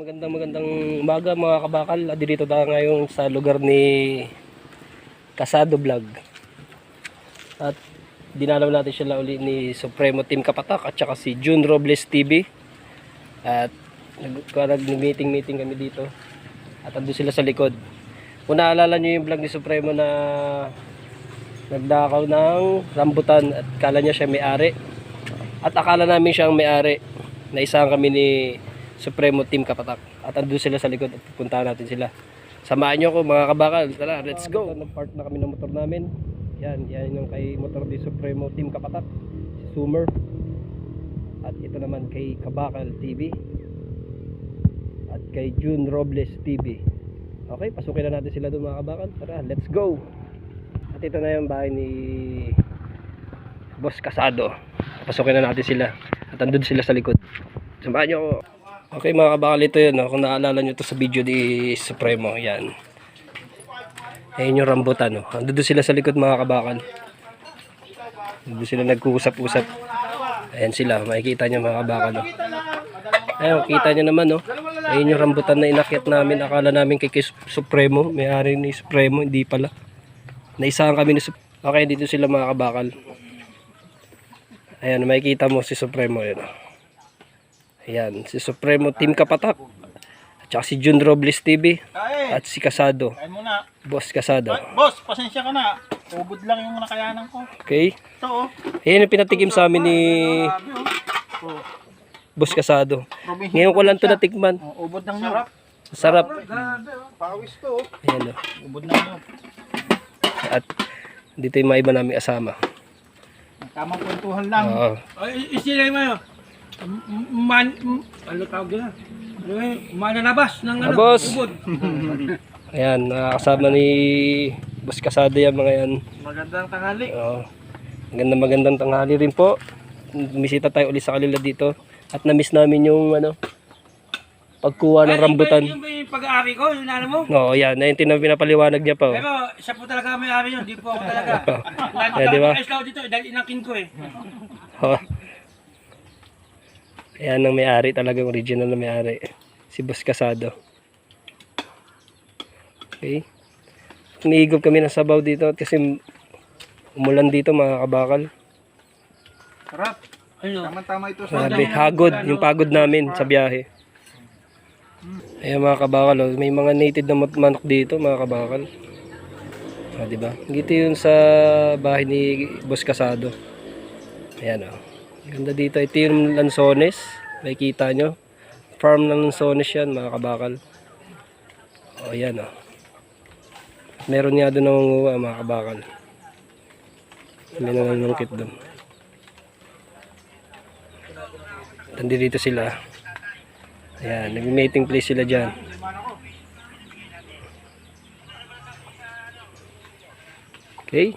Magandang magandang umaga mga kabakal. Dito tayo ngayon sa lugar ni Casado Vlog. At dinalaw natin siya uli ni Supremo Team Kapatak at saka si June Robles TV. At nag-meeting meeting kami dito. At andun sila sa likod. Kung naalala nyo yung vlog ni Supremo na nagdakaw ng rambutan at kala niya siya may-ari. At akala namin siyang may-ari. Naisahan kami ni Supremo Team Kapatak. At andun sila sa likod at pupuntahan natin sila. Samahan nyo ako mga kabakal. Tara, let's go. Nag-park na kami ng motor namin. Yan, yan yung kay motor ni Supremo Team Kapatak. Si Sumer. At ito naman kay Kabakal TV. At kay June Robles TV. Okay, pasukin na natin sila doon mga kabakal. Tara, let's go. At ito na yung bahay ni Boss Casado. Pasukin na natin sila. At andun sila sa likod. Samahan nyo ako. Okay mga kabakal ito yun. No? Kung naalala nyo to sa video di Supremo. Yan. Ayan yung rambutan. No? Andun doon sila sa likod mga kabakal. Andun sila nagkuusap-usap. Ayan sila. Makikita nyo mga kabakal. No? Ayun, kita nyo naman. No? Ayan yung rambutan na inakyat namin. Akala namin kay, Supremo. May-ari ni Supremo. Hindi pala. Naisahan kami ni Supremo. Okay, dito sila mga kabakal. Ayan, makikita mo si Supremo. Ayan. oh. Ayan, si Supremo Team Kapatak. At saka si Jun Robles TV. At si Casado. Kain muna. Boss Casado. Boss, pasensya ka na. Ubod lang yung nakayanan ko. Okay? Ito oh. Ayan yung pinatikim sa amin ni oh. Oh, Boss Casado. Ngayon ko lang ito natikman. Oh, ubod ng sarap. Sarap. Oh. Pawis to oh. Ayan o. Ubod ng nyog. At dito yung mga iba namin asama. Tamang kwentuhan lang. Oo. Ay, isilay mo yun. Man, ano tawag yun? Ano yun? Mananabas ng ano, boss. ubod. Ayan, nakakasama ni Boss Casado yan mga yan. Magandang tanghali. Oo. Magandang magandang tanghali rin po. Bumisita tayo ulit sa kanila dito. At na-miss namin yung ano, pagkuha ng Ay, rambutan. Yung, yung, yung pag-aari ko, yung ano mo. Oo, yan. Na yung tinang pinapaliwanag niya pa. Oh. Pero siya po talaga may-ari yun, di po ako talaga. Eh, di ba? Ako dito, dahil inakin ko eh. Oh. Ayan ang may-ari talagang original na may-ari. Si Boss Casado. Okay. Tumigop kami ng sabaw dito at kasi umulan dito mga kabakal. Sarap. Tama-tama ito sa Grabe, hagod. Yung pagod namin sa biyahe. Ayan mga kabakal, oh. may mga native na manok dito mga kabakal. Ah, di ba? Dito yun sa bahay ni Boss Casado. Ayan oh. Ganda dito. Ito yung lansones. May kita nyo. Farm ng lansones yan mga kabakal. O ayan oh. Meron nga doon nangunguha mga kabakal. May nananungkit doon. Nandito sila. Ayan, nag-mating place sila dyan. Okay,